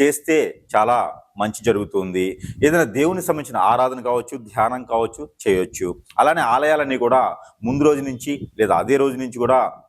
చేస్తే చాలా మంచి జరుగుతుంది. ఏదైనా దేవునికి సంబంధించిన ఆరాధన కావచ్చు ధ్యానం కావచ్చు చేయొచ్చు. అలానే ఆలయాలన్నీ కూడా ముందు రోజు నుంచి లేదా అదే రోజు నుంచి కూడా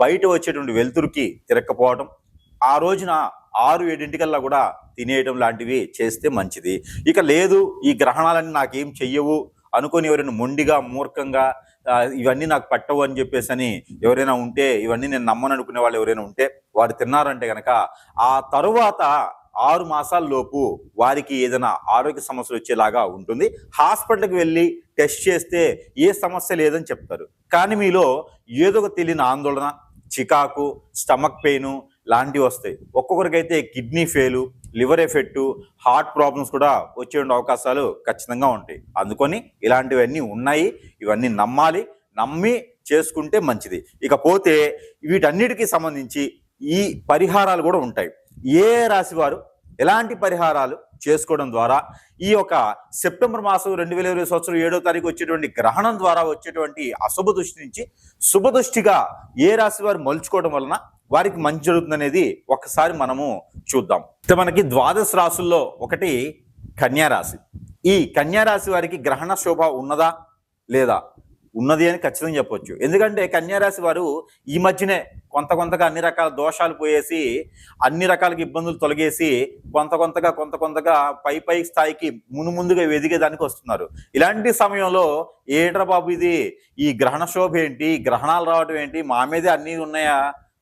బయట వచ్చేటువంటి వెలుతురుకి తిరక్కపోవడం ఆ రోజున ఆరు ఏడింటికల్లా కూడా తినేయడం లాంటివి చేస్తే మంచిది. ఇక లేదు ఈ గ్రహణాలన్నీ నాకేం చెయ్యవు అనుకొని ఎవరైనా మొండిగా మూర్ఖంగా ఇవన్నీ నాకు పట్టవు అని చెప్పేసి అని ఎవరైనా ఉంటే ఇవన్నీ నేను నమ్మను అనుకునే వాళ్ళు ఎవరైనా ఉంటే వారు తిన్నారంటే కనుక ఆ తరువాత ఆరు మాసాల లోపు వారికి ఏదైనా ఆరోగ్య సమస్యలు వచ్చేలాగా ఉంటుంది. హాస్పిటల్కి వెళ్ళి టెస్ట్ చేస్తే ఏ సమస్య లేదని చెప్తారు. కానీ మీలో ఏదో ఒక తెలియని ఆందోళన చికాకు స్టమక్ పెయిన్ లాంటివి వస్తాయి. ఒక్కొక్కరికైతే kidney fail liver effect heart problems కూడా వచ్చే అవకాశాలు ఖచ్చితంగా ఉంటాయి. అందుకొని ఇలాంటివన్నీ ఉన్నాయి. ఇవన్నీ నమ్మాలి. నమ్మి చేసుకుంటే మంచిది. ఇకపోతే వీటన్నిటికీ సంబంధించి ఈ పరిహారాలు కూడా ఉంటాయి. ఏ రాశి వారు ఎలాంటి పరిహారాలు చేసుకోవడం ద్వారా ఈ యొక్క సెప్టెంబర్ మాసం రెండు వేల ఇరవై సంవత్సరం ఏడో తారీఖు వచ్చేటువంటి గ్రహణం ద్వారా వచ్చేటువంటి అశుభ దృష్టి నుంచి శుభదృష్టిగా ఏ రాశి వారు మలుచుకోవడం వలన వారికి మంచి జరుగుతుంది అనేది ఒకసారి మనము చూద్దాం. అయితే మనకి ద్వాదశ రాశుల్లో ఒకటి కన్యారాశి ఈ కన్యారాశి వారికి గ్రహణ శోభ ఉన్నదా లేదా? ఉన్నది అని ఖచ్చితంగా చెప్పొచ్చు. ఎందుకంటే కన్యారాశి వారు ఈ మధ్యనే కొంత కొంతగా అన్ని రకాల దోషాలు పోయేసి అన్ని రకాలకి ఇబ్బందులు తొలగేసి కొంత కొంతగా కొంత కొంతగా పై పై స్థాయికి మును ముందుగా ఎదిగేదానికి వస్తున్నారు. ఇలాంటి సమయంలో ఏట్రా బాబు ఇది? ఈ గ్రహణ శోభ ఏంటి? గ్రహణాలు రావడం ఏంటి? మా మీదే అన్నీ ఉన్నాయా?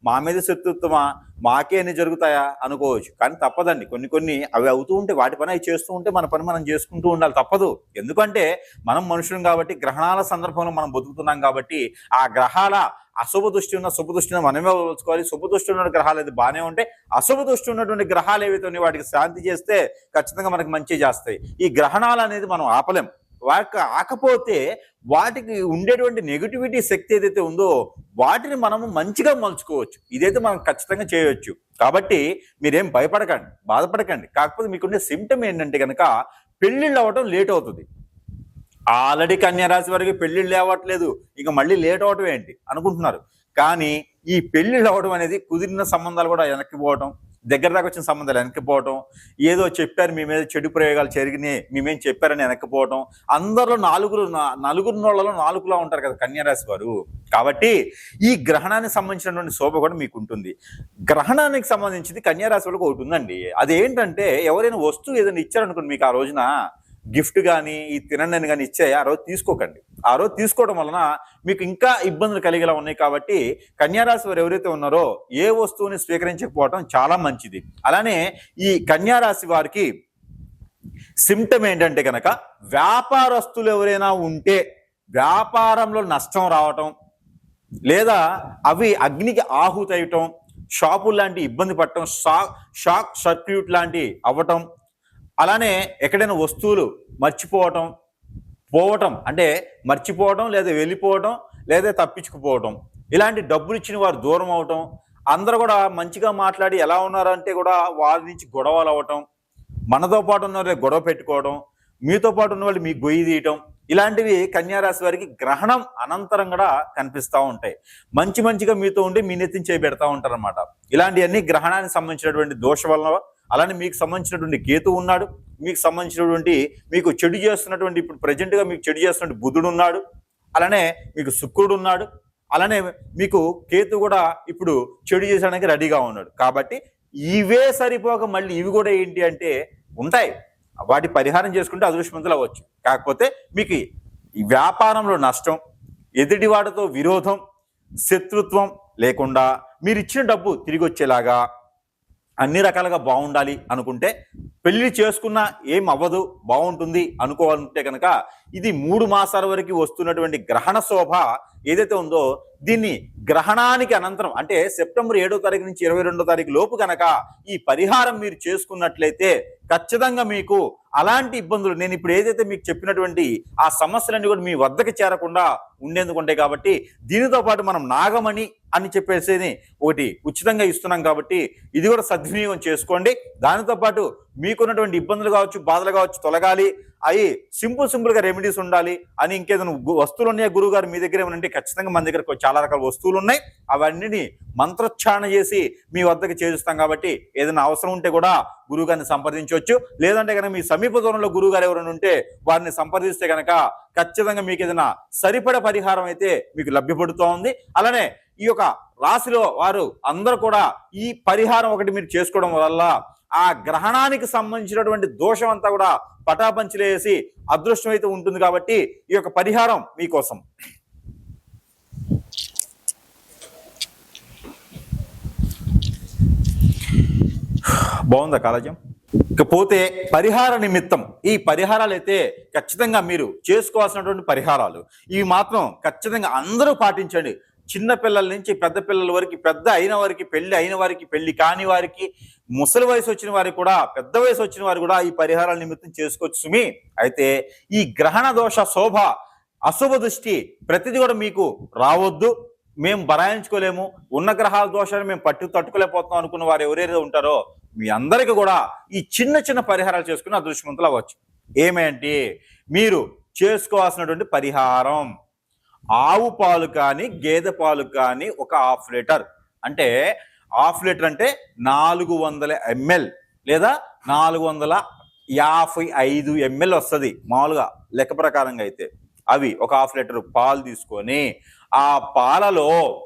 మా మీద శత్రుత్వమా? మాకే అన్ని జరుగుతాయా? అనుకోవచ్చు. కానీ తప్పదండి. కొన్ని కొన్ని అవి అవుతూ ఉంటే వాటి పని అవి చేస్తూ ఉంటే మన పని మనం చేసుకుంటూ ఉండాలి. తప్పదు. ఎందుకంటే మనం మనుషులం కాబట్టి గ్రహణాల సందర్భంలో మనం బతుకుతున్నాం కాబట్టి ఆ గ్రహాల అశుభ దృష్టి ఉన్న శుభ దృష్టిని మనమే వదులుకోవాలి శుభ దృష్టి ఉన్న గ్రహాలు అయితే బాగానే ఉంటే అశుభ దృష్టి ఉన్నటువంటి గ్రహాలు ఏవైతే వాటికి శాంతి చేస్తే ఖచ్చితంగా మనకి మంచి చేస్తాయి. ఈ గ్రహణాలు అనేది మనం ఆపలేం. వాక ఆకపోతే వాటికి ఉండేటువంటి నెగిటివిటీ శక్తి ఏదైతే ఉందో వాటిని మనము మంచిగా మలుచుకోవచ్చు. ఇదైతే మనం ఖచ్చితంగా చేయవచ్చు కాబట్టి మీరేం భయపడకండి బాధపడకండి. కాకపోతే మీకుండే సిమ్టమ్ ఏంటంటే కనుక పెళ్ళిళ్ళు అవ్వటం లేట్ అవుతుంది. ఆల్రెడీ కన్యారాశి వరకు పెళ్ళిళ్ళు అవ్వట్లేదు ఇక మళ్ళీ లేట్ అవటం ఏంటి? అనుకుంటున్నారు. కానీ ఈ పెళ్ళిళ్ళు అవ్వడం అనేది కుదిరిన సంబంధాలు కూడా వెనక్కి పోవటం దగ్గర దాకా వచ్చిన సంబంధాలు వెనక్కిపోవటం ఏదో చెప్పారు మీ మీద చెడు ప్రయోగాలు జరిగినాయి మేమేం చెప్పారని వెనక్కిపోవటం అందరిలో నాలుగురు నలుగురు నోళ్ళలో నాలుగులా ఉంటారు కదా కన్యారాశి వారు. కాబట్టి ఈ గ్రహణానికి సంబంధించినటువంటి శోభ కూడా మీకు ఉంటుంది. గ్రహణానికి సంబంధించింది కన్యారాశి వాళ్ళకి ఒకటి ఉందండి. అదేంటంటే ఎవరైనా వస్తువు ఏదైనా ఇచ్చారనుకోండి మీకు ఆ రోజున గిఫ్ట్ కానీ ఈ తినండి కానీ ఇచ్చే ఆ రోజు తీసుకోకండి. ఆ రోజు తీసుకోవడం వలన మీకు ఇంకా ఇబ్బందులు కలిగేలా ఉన్నాయి కాబట్టి కన్యారాశి వారు ఎవరైతే ఉన్నారో ఏ వస్తువుని స్వీకరించకపోవడం చాలా మంచిది. అలానే ఈ కన్యారాశి వారికి సిమ్టమ్ ఏంటంటే కనుక వ్యాపారస్తులు ఎవరైనా ఉంటే వ్యాపారంలో నష్టం రావటం లేదా అవి అగ్నికి ఆహుతయటం షాపులు లాంటి ఇబ్బంది పడటం షాక్ షాక్ సర్క్యూట్ లాంటి అవ్వటం అలానే ఎక్కడైనా వస్తువులు మర్చిపోవటం పోవటం అంటే మర్చిపోవటం లేదా వెళ్ళిపోవటం లేదా తప్పించుకుపోవటం. ఇలాంటి డబ్బులు ఇచ్చిన వారు దూరం అవటం అందరూ కూడా మంచిగా మాట్లాడి ఎలా ఉన్నారంటే కూడా వారి నుంచి గొడవలు అవ్వటం మనతో పాటు ఉన్న గొడవ పెట్టుకోవడం మీతో పాటు ఉన్న వాళ్ళు మీకు గొయ్యి తీయటం ఇలాంటివి కన్యారాశి వారికి గ్రహణం అనంతరం కూడా కనిపిస్తూ ఉంటాయి. మంచి మంచిగా మీతో ఉండి మీ నెత్తిని చేపెడతా ఉంటారనమాట ఇలాంటివన్నీ గ్రహణానికి సంబంధించినటువంటి దోష వల్ల అలానే మీకు సంబంధించినటువంటి కేతు ఉన్నాడు మీకు సంబంధించినటువంటి మీకు చెడు చేస్తున్నటువంటి ఇప్పుడు ప్రజెంట్గా మీకు చెడు చేస్తున్నటువంటి బుధుడు ఉన్నాడు అలానే మీకు శుక్రుడు ఉన్నాడు అలానే మీకు కేతు కూడా ఇప్పుడు చెడు చేసడానికి రెడీగా ఉన్నాడు. కాబట్టి ఇవే సరిపోక మళ్ళీ ఇవి కూడా ఏంటి అంటే ఉంటాయి. వాటి పరిహారం చేసుకుంటే అదృష్టవంతులు అవ్వచ్చు. కాకపోతే మీకు ఈ వ్యాపారంలో నష్టం ఎదుటివాడితో విరోధం శత్రుత్వం లేకుండా మీరు ఇచ్చిన డబ్బు తిరిగి వచ్చేలాగా అన్ని రకాలుగా బాగుండాలి అనుకుంటే పెళ్ళి చేసుకున్నా ఏం అవ్వదు బాగుంటుంది అనుకోవాలంటే కనుక ఇది మూడు మాసాల వరకు వస్తున్నటువంటి గ్రహణ శోభ ఏదైతే ఉందో దీన్ని గ్రహణానికి అనంతరం అంటే సెప్టెంబర్ ఏడో తారీఖు నుంచి ఇరవై రెండో తారీఖు లోపు కనుక ఈ పరిహారం మీరు చేసుకున్నట్లయితే ఖచ్చితంగా మీకు అలాంటి ఇబ్బందులు నేను ఇప్పుడు ఏదైతే మీకు చెప్పినటువంటి ఆ సమస్యలన్నీ కూడా మీ వద్దకు చేరకుండా ఉండేందుకు ఉంటాయి కాబట్టి దీనితో పాటు మనం నాగమణి అని చెప్పేసి ఒకటి ఉచితంగా ఇస్తున్నాం కాబట్టి ఇది కూడా సద్వినియోగం చేసుకోండి. దానితో పాటు మీకున్నటువంటి ఇబ్బందులు కావచ్చు బాధలు కావచ్చు తొలగాలి. అవి సింపుల్ సింపుల్గా రెమెడీస్ ఉండాలి అని ఇంకేదైనా గు- వస్తువులు ఉన్నాయా గురువుగారు? మీ దగ్గర ఏమంటే ఉంటే ఖచ్చితంగా మన దగ్గర చాలా రకాల వస్తువులు ఉన్నాయి. అవన్నీ మంత్రోచ్చారణ చేసి మీ వద్దకు చేరుస్తాం కాబట్టి ఏదైనా అవసరం ఉంటే కూడా గురువుగారిని సంప్రదించవచ్చు. లేదంటే కనుక మీ సమీప దూరంలో గురువుగారు ఎవరైనా ఉంటే వారిని సంప్రదిస్తే కనుక ఖచ్చితంగా మీకు ఏదైనా సరిపడ పరిహారం అయితే మీకు లభ్యపడుతూ ఉంది. అలానే ఈ యొక్క రాశిలో వారు అందరూ కూడా ఈ పరిహారం ఒకటి మీరు చేసుకోవడం వల్ల ఆ గ్రహణానికి సంబంధించినటువంటి దోషం అంతా కూడా పటాపంచలేసి అదృష్టం అయితే ఉంటుంది కాబట్టి ఈ యొక్క పరిహారం మీకోసం. బాగుందా కాలేజం ఇకపోతే పరిహార నిమిత్తం ఈ పరిహారాలు అయితే ఖచ్చితంగా మీరు చేసుకోవాల్సినటువంటి పరిహారాలు. ఇవి మాత్రం ఖచ్చితంగా అందరూ పాటించండి. చిన్న పిల్లల నుంచి పెద్ద పిల్లల వరకు పెద్ద అయిన వారికి పెళ్ళి అయిన వారికి పెళ్ళి కాని వారికి ముసలి వయసు వచ్చిన వారికి కూడా పెద్ద వయసు వచ్చిన వారు కూడా ఈ పరిహారాల నిమిత్తం చేసుకోవచ్చు సుమి. అయితే ఈ గ్రహణ దోష శోభ అశుభ దృష్టి ప్రతిదీ కూడా మీకు రావద్దు. మేము బరాయించుకోలేము. ఉన్న గ్రహాల దోషాన్ని మేము పట్టు తట్టుకోలేకపోతాం అనుకున్న వారు ఎవరైతే ఉంటారో మీ అందరికీ కూడా ఈ చిన్న చిన్న పరిహారాలు చేసుకుని అదృష్టవంతులు అవ్వచ్చు. ఏమేంటి? మీరు చేసుకోవాల్సినటువంటి పరిహారం. ఆవు పాలు కానీ గేదె పాలు కానీ ఒక హాఫ్ లీటర్. అంటే హాఫ్ లీటర్ అంటే నాలుగు వందల ఎంఎల్ లేదా నాలుగు వందల యాభై ఐదు ఎంఎల్ వస్తుంది మామూలుగా లెక్క ప్రకారంగా అయితే. అవి ఒక హాఫ్ లీటర్ పాలు తీసుకొని ఆ పాలలో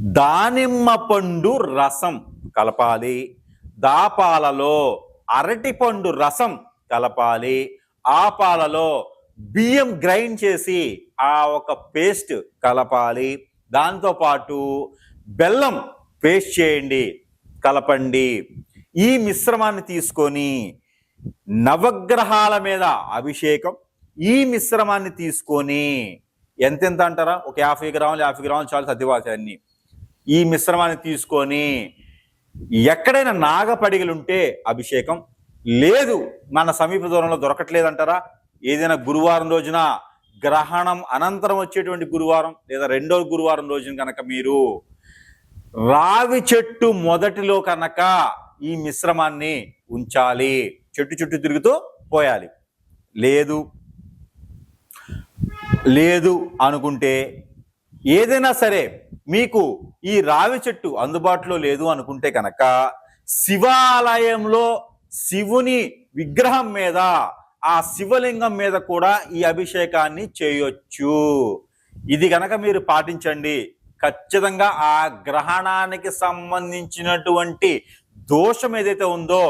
దానిమ్మ పండు రసం కలపాలి. దా పాలలో అరటి పండు రసం కలపాలి. ఆ పాలలో బియ్యం గ్రైండ్ చేసి ఆ ఒక పేస్ట్ కలపాలి. దాంతో పాటు బెల్లం పేస్ట్ చేయండి. కలపండి. ఈ మిశ్రమాన్ని తీసుకొని నవగ్రహాల మీద అభిషేకం. ఈ మిశ్రమాన్ని తీసుకొని ఎంతెంత అంటారా? ఒక యాభై గ్రాములు యాభై గ్రాములు చాలు సర్దివాల్సి ఈ మిశ్రమాన్ని తీసుకొని ఎక్కడైనా నాగపడిగలుంటే అభిషేకం. లేదు మన సమీప దూరంలో దొరకట్లేదంటారా? ఏదైనా గురువారం రోజున గ్రహణం అనంతరం వచ్చేటువంటి గురువారం లేదా రెండో గురువారం రోజున కనుక మీరు రావి చెట్టు మొదటిలో కనుక ఈ మిశ్రమాన్ని ఉంచాలి. చెట్టు చుట్టూ తిరుగుతూ పోయాలి. లేదు. లేదు అనుకుంటే ఏదైనా సరే మీకు ఈ రావి చెట్టు అందుబాటులో లేదు అనుకుంటే కనుక శివాలయంలో శివుని విగ్రహం మీద ఆ శివలింగం మీద కూడా ఈ అభిషేకాన్ని చేయొచ్చు. ఇది కనుక మీరు పాటించండి ఖచ్చితంగా ఆ గ్రహణానికి సంబంధించినటువంటి దోషం ఏదైతే ఉందో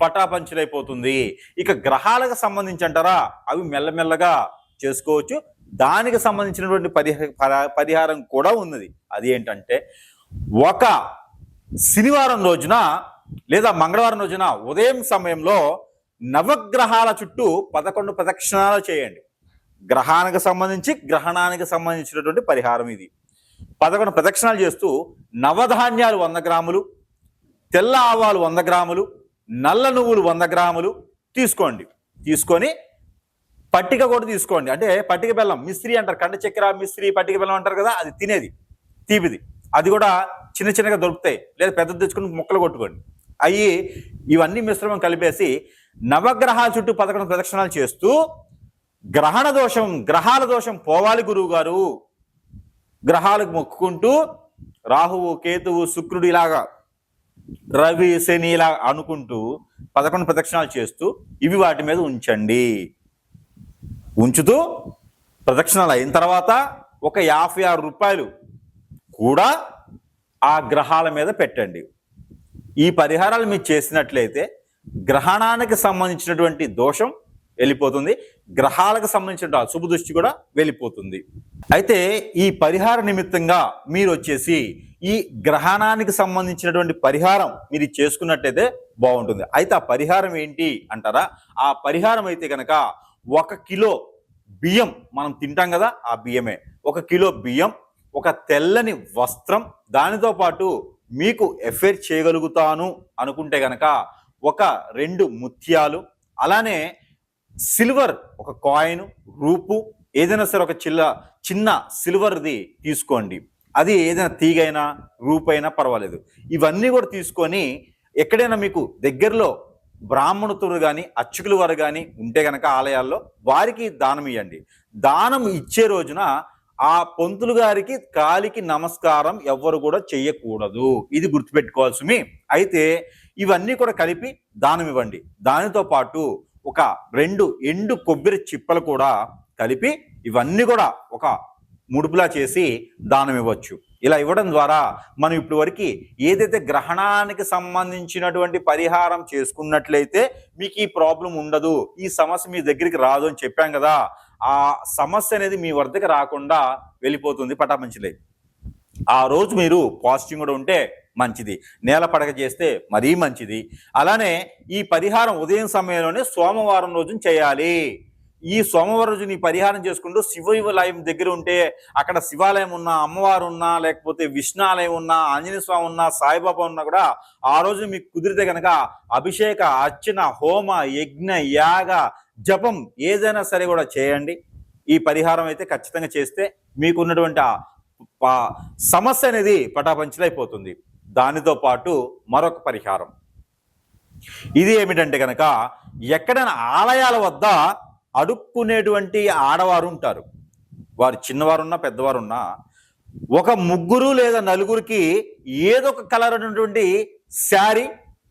పటాపంచులైపోతుంది. ఇక గ్రహాలకు సంబంధించి అంటారా అవి మెల్లమెల్లగా చేసుకోవచ్చు. దానికి సంబంధించినటువంటి పరిహార పరిహారం కూడా ఉన్నది. అది ఏంటంటే ఒక శనివారం రోజున లేదా మంగళవారం రోజున ఉదయం సమయంలో నవగ్రహాల చుట్టూ పదకొండు ప్రదక్షిణాలు చేయండి. గ్రహానికి సంబంధించి గ్రహణానికి సంబంధించినటువంటి పరిహారం ఇది. పదకొండు ప్రదక్షిణాలు చేస్తూ నవధాన్యాలు వంద గ్రాములు తెల్ల ఆవాలు వంద గ్రాములు నల్ల నువ్వులు వంద గ్రాములు తీసుకోండి. తీసుకొని పట్టిక కూడా తీసుకోండి. అంటే పట్టిక బెల్లం మిస్త్రీ అంటారు. కండ చక్కెర మిస్త్రీ పట్టిక బెల్లం అంటారు కదా అది తినేది తీపిది. అది కూడా చిన్న చిన్నగా దొరుకుతాయి. లేదా పెద్ద తెచ్చుకుని ముక్కలు కొట్టుకోండి. అవి ఇవన్నీ మిశ్రమం కలిపేసి నవగ్రహాల చుట్టూ పదకొండు ప్రదక్షిణాలు చేస్తూ గ్రహణ దోషం గ్రహాల దోషం పోవాలి గురువు గారు గ్రహాలకు మొక్కుకుంటూ రాహువు కేతువు శుక్రుడు ఇలాగా రవి శని ఇలా అనుకుంటూ పదకొండు ప్రదక్షిణాలు చేస్తూ ఇవి వాటి మీద ఉంచండి. ఉంచుతూ ప్రదక్షిణాలు అయిన తర్వాత ఒక యాభై ఆరు రూపాయలు కూడా ఆ గ్రహాల మీద పెట్టండి. ఈ పరిహారాలు మీరు చేసినట్లయితే గ్రహణానికి సంబంధించినటువంటి దోషం వెళ్ళిపోతుంది. గ్రహాలకు సంబంధించిన శుభ దృష్టి కూడా వెళ్ళిపోతుంది. అయితే ఈ పరిహార నిమిత్తంగా మీరు వచ్చేసి ఈ గ్రహణానికి సంబంధించినటువంటి పరిహారం మీరు చేసుకున్నట్టయితే బాగుంటుంది. అయితే ఆ పరిహారం ఏంటి అంటారా? ఆ పరిహారం అయితే కనుక ఒక కిలో బియ్యం మనం తింటాం కదా ఆ బియ్యమే. ఒక కిలో బియ్యం ఒక తెల్లని వస్త్రం దానితో పాటు మీకు ఎఫైర్ చేయగలుగుతాను అనుకుంటే కనుక ఒక రెండు ముత్యాలు అలానే సిల్వర్ ఒక కాయిన్ రూపు ఏదైనా సరే ఒక చిల్ల చిన్న సిల్వర్ది తీసుకోండి. అది ఏదైనా తీగైనా రూపైనా పర్వాలేదు. ఇవన్నీ కూడా తీసుకొని ఎక్కడైనా మీకు దగ్గరలో బ్రాహ్మణుతులు కానీ అర్చకులు వారు కానీ ఉంటే కనుక ఆలయాల్లో వారికి దానం ఇవ్వండి దానం ఇచ్చే రోజున ఆ పొంతులు గారికి కాలికి నమస్కారం ఎవ్వరు కూడా చేయకూడదు ఇది గుర్తుపెట్టుకోవాల్సి అయితే ఇవన్నీ కూడా కలిపి దానం ఇవ్వండి. దానితో పాటు ఒక రెండు ఎండు కొబ్బరి చిప్పలు కూడా కలిపి ఇవన్నీ కూడా ఒక ముడుపులా చేసి దానం ఇవ్వచ్చు. ఇలా ఇవ్వడం ద్వారా మనం ఇప్పటి వరకు ఏదైతే గ్రహణానికి సంబంధించినటువంటి పరిహారం చేసుకున్నట్లయితే మీకు ఈ ప్రాబ్లం ఉండదు ఈ సమస్య మీ దగ్గరికి రాదు అని చెప్పాం కదా ఆ సమస్య అనేది మీ వద్దకు రాకుండా వెళ్ళిపోతుంది పటాపంచలే. ఆ రోజు మీరు పాజిటివ్ కూడా ఉంటే మంచిది. నేల పడక చేస్తే మరీ మంచిది. అలానే ఈ పరిహారం ఉదయం సమయంలోనే సోమవారం రోజున చేయాలి. ఈ సోమవారం రోజు నీ పరిహారం చేసుకుంటూ శివాలయం దగ్గర ఉంటే అక్కడ శివాలయం ఉన్నా అమ్మవారు ఉన్నా లేకపోతే విష్ణాలయం ఉన్నా ఆంజనేయ స్వామి ఉన్నా సాయిబాబా ఉన్నా కూడా ఆ రోజు మీకు కుదిరితే కనుక అభిషేక అర్చన హోమ యజ్ఞ యాగ జపం ఏదైనా సరే కూడా చేయండి. ఈ పరిహారం అయితే ఖచ్చితంగా చేస్తే మీకున్నటువంటి ఆ సమస్య అనేది పటాపంచలైపోతుంది. దానితో పాటు మరొక పరిహారం. ఇది ఏమిటంటే కనుక ఎక్కడైనా ఆలయాల వద్ద అడుక్కునేటువంటి ఆడవారు ఉంటారు. వారు చిన్నవారు ఉన్నా ఒక ముగ్గురు లేదా నలుగురికి ఏదో ఒక కలర్ ఉన్నటువంటి శారీ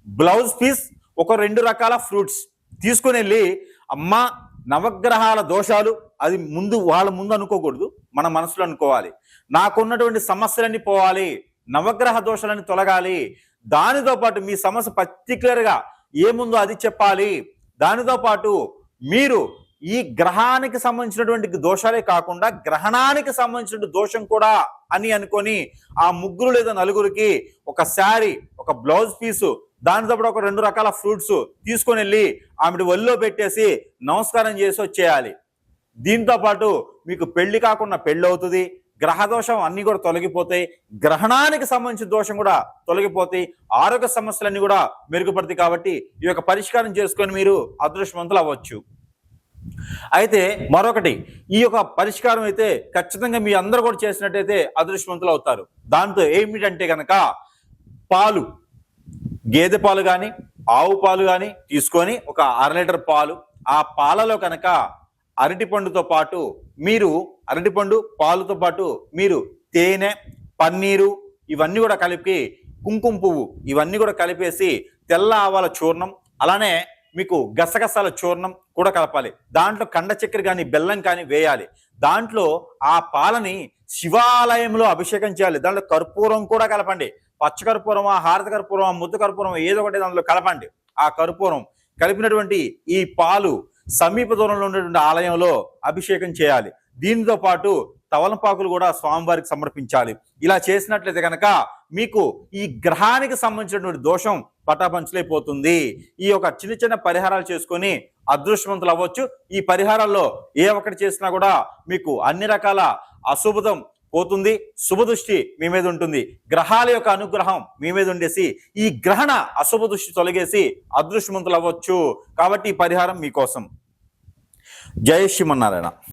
బ్లౌజ్ పీస్ ఒక రెండు రకాల ఫ్రూట్స్ తీసుకుని వెళ్ళి అమ్మ నవగ్రహాల దోషాలు అది ముందు వాళ్ళ ముందు అనుకోకూడదు. మన మనసులో అనుకోవాలి. నాకున్నటువంటి సమస్యలన్నీ పోవాలి. నవగ్రహ దోషాలని తొలగాలి. దానితో పాటు మీ సమస్య పర్టికులర్గా ఏముందో అది చెప్పాలి. దానితో పాటు మీరు ఈ గ్రహానికి సంబంధించినటువంటి దోషాలే కాకుండా గ్రహణానికి సంబంధించిన దోషం కూడా అని అనుకొని ఆ ముగ్గురు లేదా నలుగురికి ఒక శారీ ఒక బ్లౌజ్ పీసు దానితో పాటు ఒక రెండు రకాల ఫ్రూట్స్ తీసుకొని వెళ్ళి ఆమె ఒళ్ళో పెట్టేసి నమస్కారం చేసి వచ్చేయాలి. దీంతో పాటు మీకు పెళ్ళి కాకుండా పెళ్ళి అవుతుంది గ్రహ దోషం అన్ని కూడా తొలగిపోతాయి. గ్రహణానికి సంబంధించిన దోషం కూడా తొలగిపోతాయి. ఆరోగ్య సమస్యలన్నీ కూడా మెరుగుపడతాయి కాబట్టి ఈ యొక్క పరిష్కారం చేసుకొని మీరు అదృష్టవంతులు అవ్వచ్చు. అయితే మరొకటి ఈ యొక్క పరిష్కారం అయితే ఖచ్చితంగా మీ అందరూ కూడా చేసినట్టయితే అదృష్టవంతులు అవుతారు. దాంతో ఏమిటంటే కనుక పాలు గేదె పాలు కానీ ఆవు పాలు కానీ తీసుకొని ఒక అర లీటర్ పాలు ఆ పాలలో కనుక అరటిపండుతో పాటు మీరు అరటిపండు పాలుతో పాటు మీరు తేనె పన్నీరు ఇవన్నీ కూడా కలిపి కుంకుమ పువ్వు ఇవన్నీ కూడా కలిపేసి తెల్ల ఆవాల చూర్ణం అలానే మీకు గసగసాల చూర్ణం కూడా కలపాలి. దాంట్లో కండ చక్కెర కానీ బెల్లం కానీ వేయాలి. దాంట్లో ఆ పాలని శివాలయంలో అభిషేకం చేయాలి. దాంట్లో కర్పూరం కూడా కలపండి. పచ్చకర్పూరమా హారత కర్పూరమా ముద్ద కర్పూరం ఏదో ఒకటి దాంట్లో కలపండి. ఆ కర్పూరం కలిపినటువంటి ఈ పాలు సమీప దూరంలో ఉన్నటువంటి ఆలయంలో అభిషేకం చేయాలి. దీనితో పాటు తవలపాకులు కూడా స్వామివారికి సమర్పించాలి. ఇలా చేసినట్లయితే కనుక మీకు ఈ గ్రహానికి సంబంధించినటువంటి దోషం పటాపంచలైపోతుంది. ఈ యొక్క చిన్న చిన్న పరిహారాలు చేసుకొని అదృష్టవంతులు అవ్వచ్చు. ఈ పరిహారాల్లో ఏ ఒక్కటి చేసినా కూడా మీకు అన్ని రకాల అశుభదం పోతుంది. శుభదృష్టి మీ మీద ఉంటుంది. గ్రహాల యొక్క అనుగ్రహం మీ మీద ఉండేసి ఈ గ్రహణ అశుభ దృష్టి తొలగేసి అదృష్టవంతులు అవ్వచ్చు కాబట్టి ఈ పరిహారం మీకోసం. జయ శ్రీమన్నారాయణ.